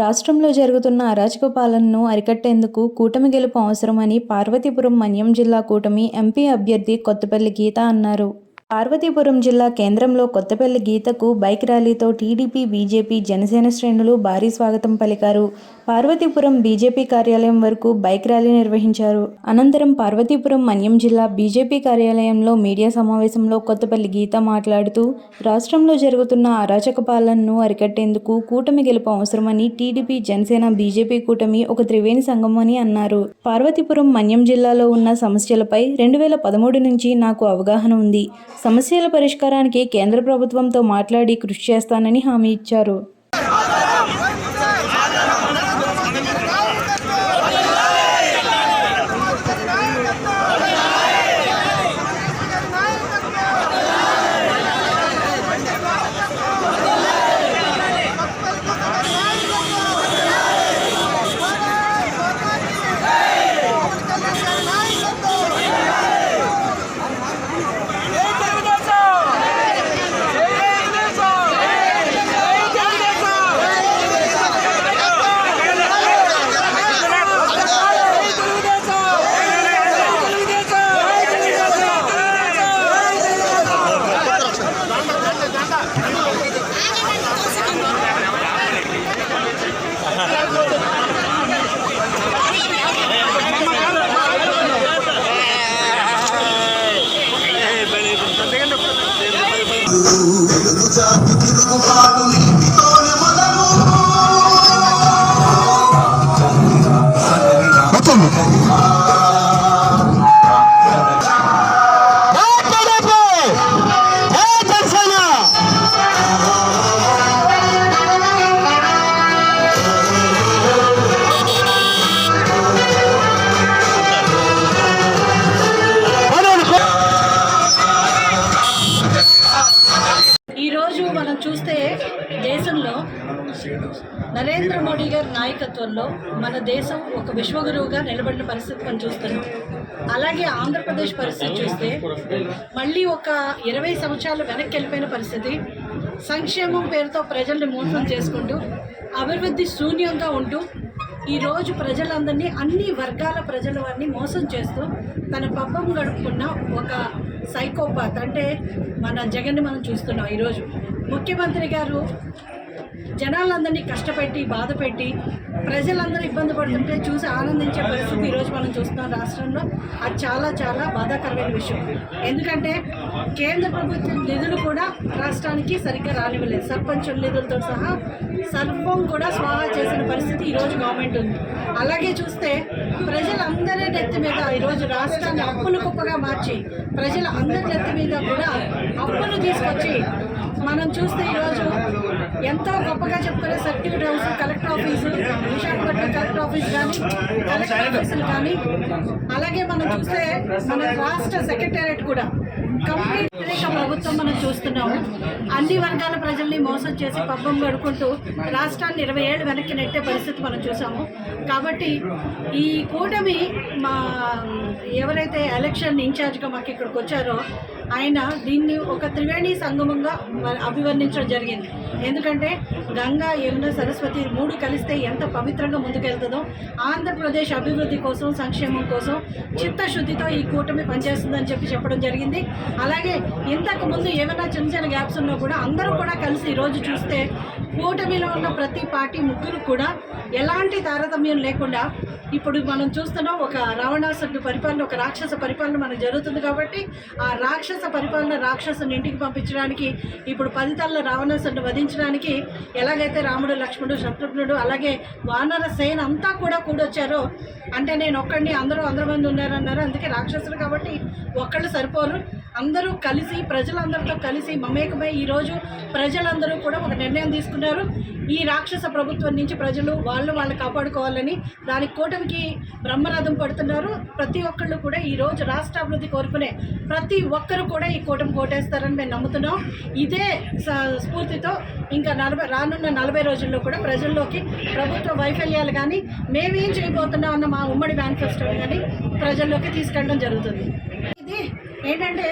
రాష్ట్రంలో జరుగుతున్న అరాచక పాలనను అరికట్టేందుకు కూటమి గెలుపు అవసరమని పార్వతీపురం మన్యం జిల్లా కూటమి ఎంపీ అభ్యర్థి కొత్తపల్లి గీత అన్నారు. పార్వతీపురం జిల్లా కేంద్రంలో కొత్తపల్లి గీతకు బైక్ ర్యాలీతో టీడీపీ బీజేపీ జనసేన శ్రేణులు భారీ స్వాగతం పలికారు. పార్వతీపురం బీజేపీ కార్యాలయం వరకు బైక్ ర్యాలీ నిర్వహించారు. అనంతరం పార్వతీపురం మన్యం జిల్లా బీజేపీ కార్యాలయంలో మీడియా సమావేశంలో కొత్తపల్లి గీత మాట్లాడుతూ రాష్ట్రంలో జరుగుతున్న అరాచక పాలనను అరికట్టేందుకు కూటమి గెలుపు అవసరమని టీడీపీ జనసేన బీజేపీ కూటమి ఒక త్రివేణి సంఘం అని అన్నారు. పార్వతీపురం మన్యం జిల్లాలో ఉన్న సమస్యలపై రెండు వేల పదమూడు నుంచి నాకు అవగాహన ఉంది. సమస్యల పరిష్కారానికి కేంద్ర ప్రభుత్వంతో మాట్లాడి కృషి చేస్తానని హామీ ఇచ్చారు. ఈరోజు నరేంద్ర మోడీ గారి నాయకత్వంలో మన దేశం ఒక విశ్వగురువుగా నిలబడిన పరిస్థితి మనం చూస్తున్నాం. అలాగే ఆంధ్రప్రదేశ్ పరిస్థితి చూస్తే మళ్ళీ ఒక ఇరవై సంవత్సరాలు వెనక్కి వెళ్ళిపోయిన పరిస్థితి. సంక్షేమం పేరుతో ప్రజల్ని మోసం చేసుకుంటూ అభివృద్ధి శూన్యంగా ఉంటూ ఈరోజు ప్రజలందరినీ అన్ని వర్గాల ప్రజల వారిని మోసం చేస్తూ తన పబ్బం గడుపుకున్న ఒక సైకోపాత్. అంటే మన జగన్ని మనం చూస్తున్నాం ఈరోజు. ముఖ్యమంత్రి గారు జనాలందరినీ కష్టపెట్టి బాధ పెట్టి ప్రజలందరూ ఇబ్బంది పడుతుంటే చూసి ఆనందించే పరిస్థితి ఈరోజు మనం చూస్తున్నాం రాష్ట్రంలో. అది చాలా చాలా బాధాకరమైన విషయం. ఎందుకంటే కేంద్ర ప్రభుత్వం నిధులు కూడా రాష్ట్రానికి సరిగ్గా రానివ్వలేదు. సర్పంచుల నిధులతో సహా సర్వం కూడా స్వాహా చేసిన పరిస్థితి ఈరోజు గవర్నమెంట్ ఉంది. అలాగే చూస్తే ప్రజలందరి నెత్తి మీద ఈరోజు రాష్ట్రాన్ని అప్పులు కుప్పగా మార్చి ప్రజల అందరి నెత్తి మీద కూడా అప్పులు తీసుకొచ్చి మనం చూస్తే ఈరోజు ఎంతో గొప్పగా చెప్పుకునే circuit house collector office Visakhapatnam collector office కానీ కలెక్టర్ ఆఫీసులు కానీ అలాగే మనం చూస్తే మన రాష్ట్ర సెక్రటేరియట్ కూడా కంప్లీట్ వ్యతిరేక ప్రభుత్వం మనం చూస్తున్నాము. అన్ని వర్గాల ప్రజల్ని మోసం చేసి పబ్బం గడుకుంటూ రాష్ట్రాన్ని ఇరవై ఏళ్ళు వెనక్కి నెట్టే పరిస్థితి మనం చూసాము. కాబట్టి ఈ కూటమి మా ఎవరైతే ఎలక్షన్ ఇన్ఛార్జ్గా మాకు ఇక్కడికి వచ్చారో ఆయన దీన్ని ఒక త్రివేణి సంగమంగా అభివర్ణించడం జరిగింది. ఎందుకంటే గంగా యమున సరస్వతి మూడు కలిస్తే ఎంత పవిత్రంగా ముందుకెళ్తుందో ఆంధ్రప్రదేశ్ అభివృద్ధి కోసం సంక్షేమం కోసం చిత్తశుద్ధితో ఈ కూటమి పనిచేస్తుందని చెప్పి చెప్పడం జరిగింది. అలాగే ఇంతకు ముందు ఏమైనా చిన్న చిన్న గ్యాప్స్ ఉన్నా కూడా అందరూ కూడా కలిసి ఈరోజు చూస్తే కూటమిలో ఉన్న ప్రతి పార్టీ ముగ్గురు కూడా ఎలాంటి తారతమ్యం లేకుండా ఇప్పుడు మనం చూస్తున్నాం ఒక రావణాసుడు పరిపాలన ఒక రాక్షస పరిపాలన మనకు జరుగుతుంది కాబట్టి ఆ రాక్షస పరిపాలన రాక్షసుని ఇంటికి పంపించడానికి ఇప్పుడు పది తల్ల వధించడానికి ఎలాగైతే రాముడు లక్ష్మణుడు శత్రుఘ్నుడు అలాగే వానర సేన అంతా కూడా కూడొచ్చారో అంటే నేను ఒక్కడిని అందరూ అందరి మంది ఉన్నారన్నారు. అందుకే రాక్షసులు కాబట్టి ఒక్కళ్ళు సరిపోరు. అందరూ కలిసి ప్రజలందరితో కలిసి మమేకమై ఈరోజు ప్రజలందరూ కూడా ఒక నిర్ణయం తీసుకున్నారు. ఈ రాక్షస ప్రభుత్వం నుంచి ప్రజలు వాళ్ళు వాళ్ళు కాపాడుకోవాలని దానికి కూటమికి బ్రహ్మరథం పడుతున్నారు. ప్రతి ఒక్కళ్ళు కూడా ఈ రోజు రాష్ట్ర అభివృద్ధి కోరుకునే ప్రతి ఒక్కరు కూడా ఈ కూటమి కోటేస్తారని మేము నమ్ముతున్నాం. ఇదే స్ఫూర్తితో ఇంకా నలభై రానున్న నలభై రోజుల్లో కూడా ప్రజల్లోకి ప్రభుత్వ వైఫల్యాలు కానీ మేమేం చేయబోతున్నాం అన్న మా ఉమ్మడి మేనిఫెస్టోని కానీ ప్రజల్లోకి తీసుకెళ్ళడం జరుగుతుంది. ఏంటంటే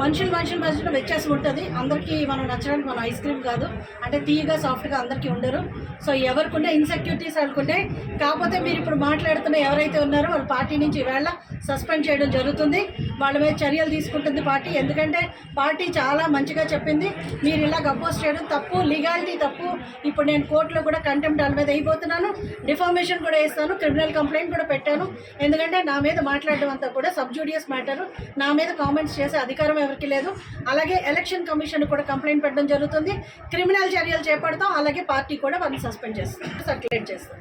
మనుషులు మనుషుల మధ్యలో వ్యత్యాసం ఉంటుంది. అందరికీ మనం నచ్చడానికి మనం ఐస్ క్రీమ్ కాదు. అంటే తీయగా సాఫ్ట్గా అందరికీ ఉండరు. సో ఎవరికుంటే ఇన్సెక్యూరిటీస్ అనుకుంటే కాకపోతే మీరు ఇప్పుడు మాట్లాడుతున్న ఎవరైతే ఉన్నారో వాళ్ళ పార్టీ నుంచి ఈవేళ సస్పెండ్ చేయడం జరుగుతుంది. వాళ్ళ మీద చర్యలు తీసుకుంటుంది పార్టీ. ఎందుకంటే పార్టీ చాలా మంచిగా చెప్పింది. మీరు ఇలా అపోజ్ చేయడం తప్పు లీగాలిటీ తప్పు. ఇప్పుడు నేను కోర్టులో కూడా కంటెంప్ట్ వాళ్ళ మీద అయిపోతున్నాను. డిఫార్మేషన్ కూడా వేస్తాను. క్రిమినల్ కంప్లైంట్ కూడా పెట్టాను. ఎందుకంటే నా మీద మాట్లాడడం అంతా కూడా సబ్జూడియస్ మ్యాటరు. నా మీద కామెంట్స్ చేసే అధికారం ఎవరికి లేదు. అలాగే ఎలక్షన్ కమిషన్ కూడా కంప్లైంట్ పెట్టడం జరుగుతుంది. క్రిమినల్ చర్యలు చేపడతాం. అలాగే పార్టీ కూడా వాళ్ళని సస్పెండ్ చేస్తాం సర్క్యులేట్ చేస్తాం